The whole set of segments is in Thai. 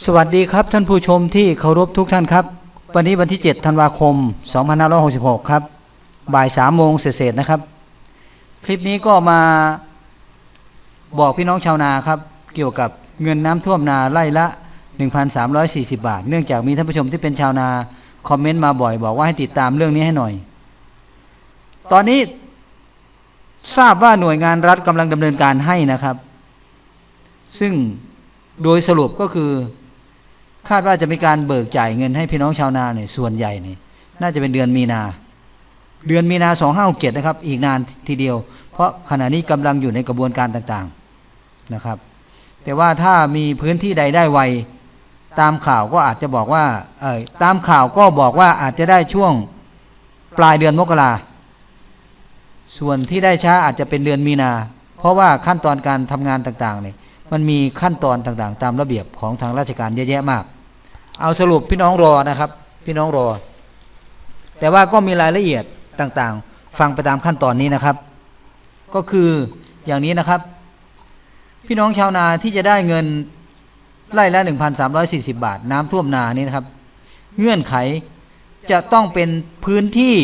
สวัสดีครับท่านผู้ชมที่เคารพทุกท่านครับ วันนี้วันที่ 7 ธันวาคม 2566 ครับ บ่าย3โมงเศษนะครับ คลิปนี้ก็มาบอกพี่น้องชาวนาครับ เกี่ยวกับเงินน้ำท่วมนาไร่ละ 1,340 บาท เนื่องจากมีท่านผู้ชมที่เป็นชาวนา คอมเมนต์มาบ่อย บอกว่าให้ติดตามเรื่องนี้ให้หน่อย ตอนนี้ทราบว่าหน่วยงานรัฐกำลังดำเนินการให้นะครับ ซึ่งโดยสรุปก็คือ คาดว่าจะมีการเบิกจ่ายเงินให้พี่น้องชาวนาเนี่ยส่วนใหญ่เนี่ยน่าจะเป็นเดือนมีนา เดือนมีนาสองห้าเจ็ดนะครับ อีกนานทีเดียว เพราะขณะนี้กำลังอยู่ในกระบวนการต่างๆนะครับ แต่ว่าถ้ามีพื้นที่ใดได้ไวตามข่าวก็อาจจะบอกว่าเออตามข่าวก็บอกว่าอาจจะได้ช่วงปลายเดือนมกราส่วนที่ได้ช้าอาจจะเป็นเดือนมีนา เพราะว่าขั้นตอนการทำงานต่างๆเนี่ย มันมีขั้นตอนต่างๆ ตามระเบียบของทางราชการเยอะแยะมาก เอาสรุปพี่น้องรอนะครับ พี่น้องรอ แต่ว่าก็มีรายละเอียดต่างๆ ฟังไปตามขั้นตอนนี้นะครับ ก็คืออย่างนี้นะครับ พี่น้องชาวนาที่จะได้เงินไร่ละ 1,340 บาท น้ำท่วมนานี้นะครับ เงื่อนไขจะต้องเป็นพื้นที่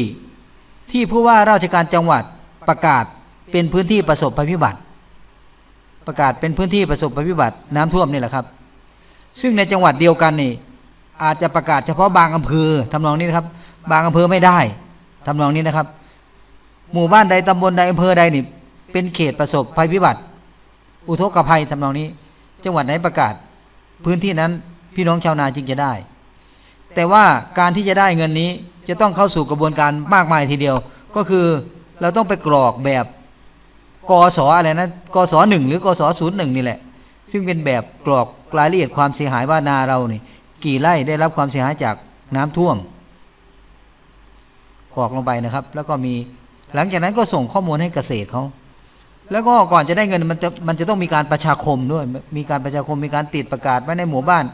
ที่ผู้ว่าราชการจังหวัดประกาศเป็นพื้นที่ประสบภัยพิบัติ ประกาศเป็นพื้นที่ประสบภัยพิบัติน้ำท่วมนี่แหละครับ ซึ่งในจังหวัดเดียวกันนี่ อาจจะประกาศเฉพาะบางอำเภอทำนองนี้นะครับ บางอำเภอไม่ได้ทำนองนี้นะครับ หมู่บ้านใดตำบลใดอำเภอใดนี่ เป็นเขตประสบภัยพิบัติ อุทกภัยทำนองนี้ จังหวัดไหนประกาศ พื้นที่นั้นพี่น้องชาวนาจึงจะได้ แต่ว่าการที่จะได้เงินนี้จะต้องเข้าสู่กระบวนการมากมายทีเดียว ก็คือเราต้องไปกรอกแบบ กสอะไรนะกสหนึ่งหรือกสศูนย์หนึ่งนี่แหละ ซึ่งเป็นแบบกรอกรายละเอียดความเสียหายว่านาเรานี่กี่ไร่ได้รับความเสียหายจากน้ำท่วมกรอกลงไปนะครับ แล้วก็มีหลังจากนั้นก็ส่งข้อมูลให้เกษตรเขาแล้วก็ก่อนจะได้เงินมันจะมันจะต้องมีการประชาคมด้วย มีการประชาคมมีการติดประกาศไว้ในหมู่บ้าน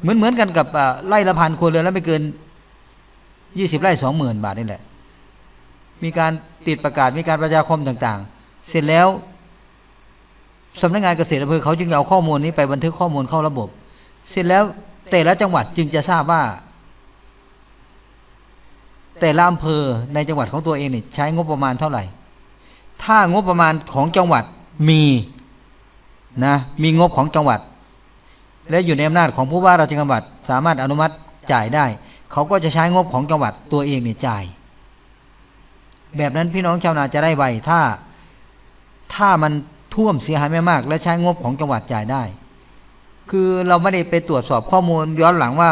เหมือนเหมือนกันกับอ่าไร่ละพันครัวเรือนแล้วไม่เกินยี่สิบไร่สองหมื่นบาทนี่แหละ มีการติดประกาศมีการประชาคมต่างๆ เสร็จแล้วสำนักงานเกษตรอำเภอเขาจึงเอาข้อมูลนี้ไปบันทึกข้อมูลเข้าระบบ เสร็จแล้วแต่ละจังหวัดจึงจะทราบว่า แต่ละอำเภอในจังหวัดของตัวเองเนี่ยใช้งบประมาณเท่าไหร่ ถ้างบประมาณของจังหวัดมีนะมีงบของจังหวัด และอยู่ในอำนาจของผู้ว่าราชการจังหวัด สามารถอนุมัติจ่ายได้ เขาก็จะใช้งบของจังหวัดตัวเองเนี่ยจ่าย แบบนั้นพี่น้องชาวนาจะได้ไวถ้า ถ้ามันท่วมเสียหายไม่มาก และใช้งบของจังหวัดจ่ายได้ คือเราไม่ได้ไปตรวจสอบข้อมูลย้อนหลังว่า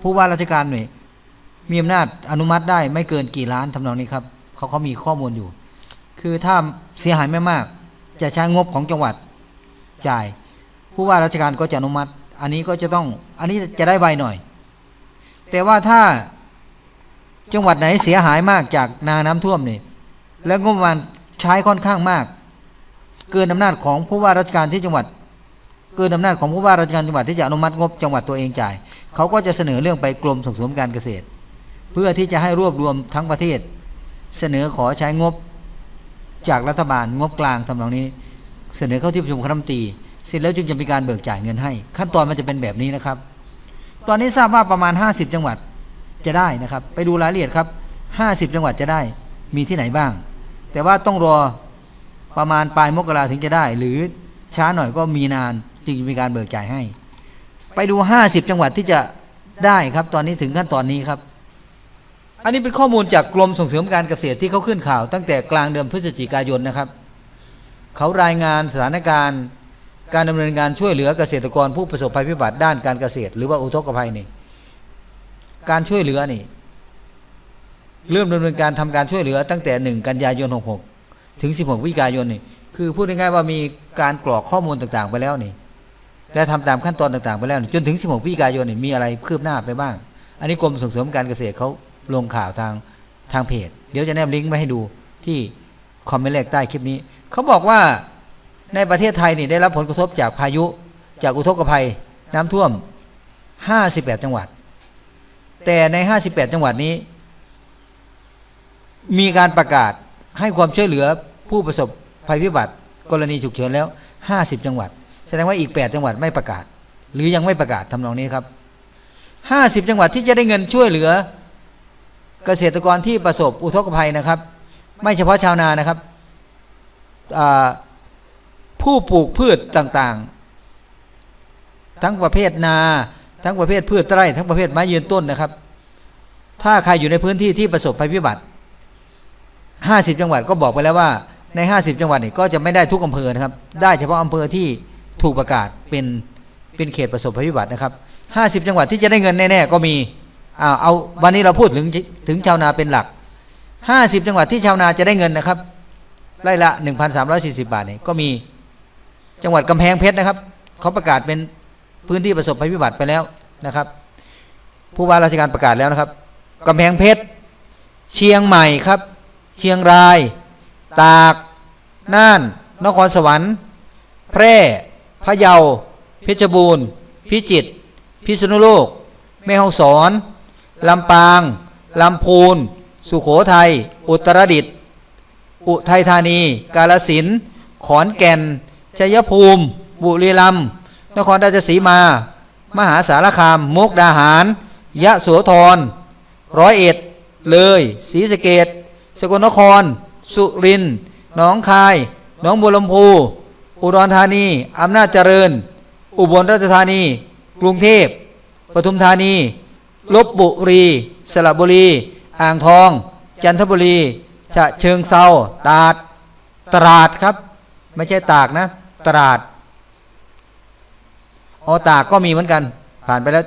ผู้ว่าราชการหน่วยมีอำนาจอนุมัติได้ไม่เกินกี่ล้านทำนองนี้ครับเขาเขามีข้อมูลอยู่ คือถ้าเสียหายไม่มาก จะใช้งบของจังหวัดจ่าย ผู้ว่าราชการก็จะอนุมัติ อันนี้ก็จะต้องอันนี้จะได้ไวหน่อย แต่ว่าถ้าจังหวัดไหนเสียหายมากจากนาน้ำท่วมนี่ แล้วงบประมาณ ใช้ค่อนข้างมาก เกินอำนาจของผู้ว่าราชการที่จังหวัด เกินอำนาจของผู้ว่าราชการจังหวัดที่จะอนุมัติงบจังหวัดตัวเองจ่าย เขาก็จะเสนอเรื่องไปกรมส่งเสริมการเกษตร เพื่อที่จะให้รวบรวมทั้งประเทศ เสนอขอใช้งบจากรัฐบาลงบกลางทำนองนี้ เสนอเข้าที่ประชุมคณะรัฐมนตรีเสร็จแล้วจึงจะมีการเบิกจ่ายเงินให้ ขั้นตอนมันจะเป็นแบบนี้นะครับ ตอนนี้ทราบว่าประมาณ 50 จังหวัดจะได้นะครับ ไปดูรายละเอียดครับ 50 จังหวัดจะได้มีที่ไหนบ้าง แต่ว่าต้องรอประมาณปลายมกราถึงจะได้ หรือช้าหน่อยก็มีนานจึงมีการเบิกจ่ายให้ ไปดู 50 จังหวัดที่จะได้ครับ ตอนนี้ถึงขั้นตอนนี้ครับ อันนี้เป็นข้อมูลจากกรมส่งเสริมการเกษตรที่เขาขึ้นข่าว ตั้งแต่กลางเดือนพฤศจิกายนนะครับ เขารายงานสถานการณ์ การดำเนินการช่วยเหลือเกษตรกรผู้ประสบภัยพิบัติด้านการเกษตร หรือว่าอุทกภัยนี่ การช่วยเหลือนี่ เริ่มดำเนินการทำการช่วยเหลือตั้งแต่ 1 กันยายน 66 ถึง 16 วิกายนนี่คือพูดง่ายๆว่ามีการกรอกข้อมูลต่างๆ ไปแล้วนี่ และทำตามขั้นตอนต่างๆ ไปแล้วนี่จนถึง 16 วิกายนนี่มีอะไรคืบหน้าไปบ้าง อันนี้กรมส่งเสริมการเกษตรเขาลงข่าวทางทางเพจ เดี๋ยวจะแนบลิงก์ไว้ให้ดูที่คอมเมนต์แรกใต้คลิปนี้เขาบอกว่าในประเทศไทยนี่ได้รับผลกระทบจากพายุ จากอุทกภัย น้ำท่วม 58 จังหวัด แต่ใน 58 จังหวัดนี้ มีการประกาศให้ความช่วยเหลือผู้ประสบภัยพิบัติ กรณีฉุกเฉินแล้ว 50 จังหวัด แสดงว่าอีก 8 จังหวัดไม่ประกาศ หรือยังไม่ประกาศทำนองนี้ครับห้าสิบจังหวัดที่จะได้เงินช่วยเหลือ เกษตรกรที่ประสบอุทกภัยนะครับ ไม่เฉพาะชาวนานะครับผู้ปลูกพืชต่างๆ ทั้งประเภทนา ทั้งประเภทพืชไร่ ทั้งประเภทไม้ยืนต้นนะครับ ถ้าใครอยู่ในพื้นที่ที่ประสบภัยพิบัติ 50 จังหวัดก็บอกไปแล้วว่าใน 50 จังหวัดนี่ก็จะไม่ได้ทุกอำเภอนะครับ ได้เฉพาะอำเภอที่ถูกประกาศเป็นเป็นเขตประสบภัยพิบัตินะครับ50 จังหวัดที่จะได้เงินแน่ๆก็มีอ่าเอาวันนี้เราพูดถึงถึงชาวนาเป็นหลัก 50 จังหวัดที่ชาวนาจะได้เงินนะครับไร่ละ 1,340 บาทนี่ก็มีจังหวัดกำแพงเพชรนะครับเขาประกาศเป็นพื้นที่ประสบภัยพิบัติไปแล้วนะครับ ผู้ว่าราชการประกาศแล้วนะครับกำแพงเพชรเชียงใหม่ครับ เชียงราย ตาก น่าน นครสวรรค์ แพร่ พะเยา เพชรบูรณ์ พิจิตร พิษณุโลก แม่ฮ่องสอน ลำปาง ลำพูน สุโขทัย อุตรดิตถ์ อุทัยธานี กาลสินธุ์ขอนแก่น ชัยภูมิ บุรีรัมย์ นครราชสีมา มหาสารคาม มุกดาหาร ยะโสธร ร้อยเอ็ด เลย ศรีสะเกด สกลนคร สุรินทร์หนองคาย หนองบัวลำพู อุดรธานี อำนาจเจริญ อุบลราชธานี กรุงเทพ ปทุมธานี ลบบุรี สระบุรี อ่างทอง จันทบุรีฉะเชิงเซาตราด ตราดครับ ไม่ใช่ตากนะ ตราดอ๋อตากก็มีเหมือนกัน ผ่านไปแล้ว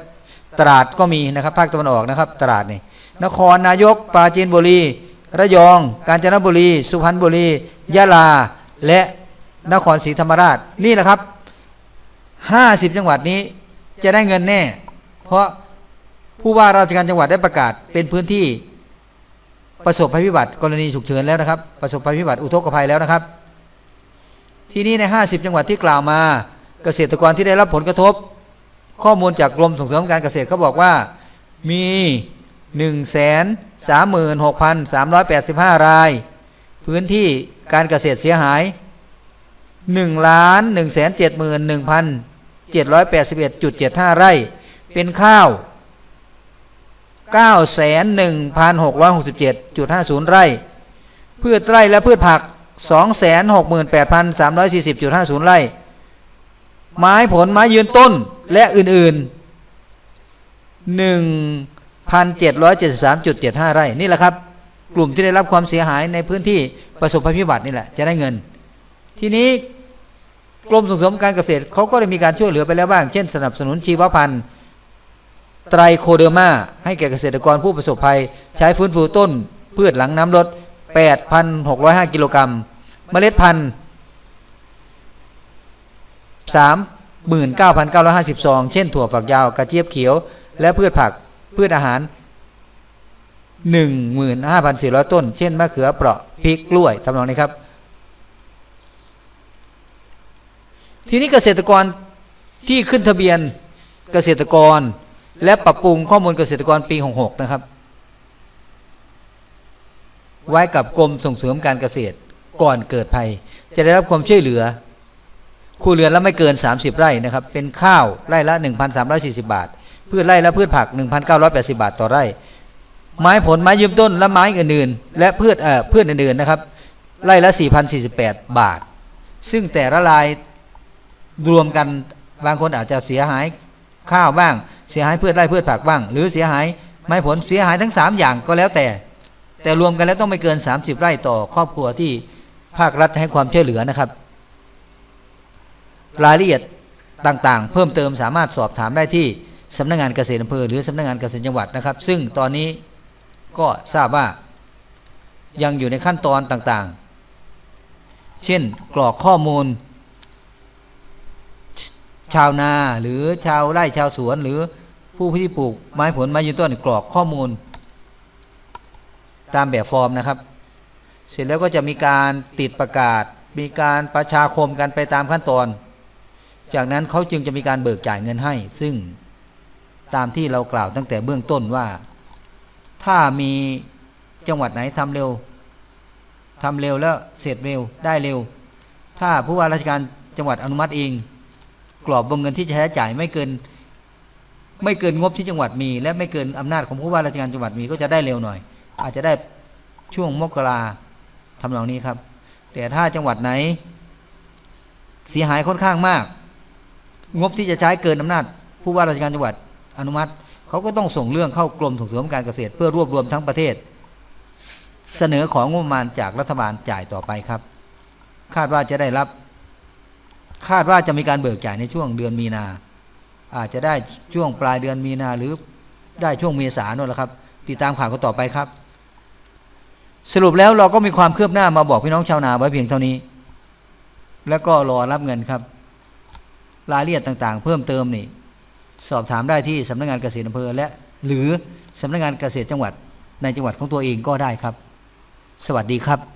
ตราดก็มีนะครับ ภาคตะวันออกนะครับ ตราดนี่ นครนายก ปราจีนบุรี ระยอง กาญจนบุรี สุพรรณบุรี ยะลา และนครศรีธรรมราช นี่แหละครับ 50 จังหวัดนี้จะได้เงินแน่ เพราะผู้ว่าราชการจังหวัดได้ประกาศเป็นพื้นที่ประสบภัยพิบัติกรณีฉุกเฉินแล้วนะครับ ประสบภัยพิบัติอุทกภัยแล้วนะครับ ที่นี้ใน 50 จังหวัดที่กล่าวมาเกษตรกรที่ได้รับผลกระทบ ข้อมูลจากกรมส่งเสริมการเกษตรเขาบอกว่ามี 1 3 6 3 8 5 ราย พื้นที่การเกษตรเสียหาย 1 1 7 1 781.75 ไร่ เป็นข้าว9,1667.50 ไร่ พืชไร่และพืชผัก 268,340.50 ไร่ ไม้ผลไม้ยืนต้นและอื่นๆ 1 1,773.75ไร่นี่แหละครับ กลุ่มที่ได้รับความเสียหายในพื้นที่ประสบภัยพิบัตินี่แหละจะได้เงิน ทีนี้กรมส่งเสริมการเกษตรเขาก็ได้มีการช่วยเหลือไปแล้วบ้าง เช่นสนับสนุนชีวพันธุ์ไตรโคเดอร์มาให้แก่เกษตรกรผู้ประสบภัย ใช้ฟื้นฟูต้น พืชหลังน้ำลด 8,605 กิโลกรัม เมล็ดพันธุ์ 39,950 ซอง เช่นถั่วฝักยาว กระเจี๊ยบเขียว และพืชผัก พืชอาหาร 15,400 ต้น เช่นมะเขือเปราะพริกกล้วยทำนองนี้ครับ ทีนี้เกษตรกรที่ขึ้นทะเบียนเกษตรกร และปรับปรุงข้อมูลเกษตรกรปี66นะครับ ไว้กับกรมส่งเสริมการเกษตรก่อนเกิดภัย จะได้รับความช่วยเหลือครัวเรือนละไม่เกิน 30 ไร่นะครับ เป็นข้าวไร่ละ 1,340 บาท พืชไร่และพืชผัก 1,980 บาทต่อไร่ ไม้ผลไม้ยืมต้นและไม้อื่นๆ และพืชเอ่อพืชอื่นๆนะครับไร่ละ 4,048 บาท ซึ่งแต่ละรายรวมกันบางคนอาจจะเสียหายข้าวบ้าง เสียหายพืชไร่พืชผักบ้าง หรือเสียหายไม้ผลเสียหายทั้ง 3 อย่างก็แล้วแต่ แต่รวมกันแล้วต้องไม่เกิน 30 ไร่ต่อครอบครัวที่ภาครัฐให้ความช่วยเหลือนะครับ รายละเอียดต่างๆ เพิ่มเติมสามารถสอบถามได้ที่ สำนักงานเกษตรอำเภอหรือสำนักงานเกษตรจังหวัดนะครับ ซึ่งตอนนี้ก็ทราบว่ายังอยู่ในขั้นตอนต่างๆ เช่นกรอกข้อมูล ชาวนาหรือชาวไร่ชาวสวนหรือผู้ที่ปลูกไม้ผลไม้ยืนต้นกรอกข้อมูล ตามแบบฟอร์มนะครับ เสร็จแล้วก็จะมีการติดประกาศ มีการประชาคมกันไปตามขั้นตอน จากนั้นเขาจึงจะมีการเบิกจ่ายเงินให้ ซึ่ง ตามที่เรากล่าวตั้งแต่เบื้องต้นว่า ถ้ามีจังหวัดไหนทำเร็วทำเร็วแล้วเสร็จเร็วได้เร็ว ถ้าผู้ว่าราชการจังหวัดอนุมัติเอง กรอบวงเงินที่จะใช้จ่ายไม่เกิน ไม่เกินงบที่จังหวัดมี และไม่เกินอำนาจของผู้ว่าราชการจังหวัดมีก็จะได้เร็วหน่อย อาจจะได้ช่วงมกราทำนองนี้ครับ แต่ถ้าจังหวัดไหน เสียหายค่อนข้างมาก งบที่จะใช้เกินอำนาจ ผู้ว่าราชการจังหวัด อนุมัติเขาก็ต้องส่งเรื่องเข้ากรมส่งเสริมการเกษตร เพื่อรวบรวมทั้งประเทศ เสนอของงบประมาณจากรัฐบาลจ่ายต่อไปครับ คาดว่าจะได้รับ คาดว่าจะมีการเบิกจ่ายในช่วงเดือนมีนา อาจจะได้ช่วงปลายเดือนมีนาหรือได้ช่วงเมษายนนแหละครับ ติดตามข่าวกันต่อไปครับ สรุปแล้วเราก็มีความเคลือบหน้ามาบอกพี่น้องชาวนาไว้เพียงเท่านี้ แล้วก็รอรับเงินครับ รายละเอียดต่างๆ เพิ่มเติมนี่ สอบถามได้ที่สำนักงานเกษตรอำเภอและหรือสำนักงานเกษตรจังหวัดในจังหวัดของตัวเองก็ได้ครับ สวัสดีครับ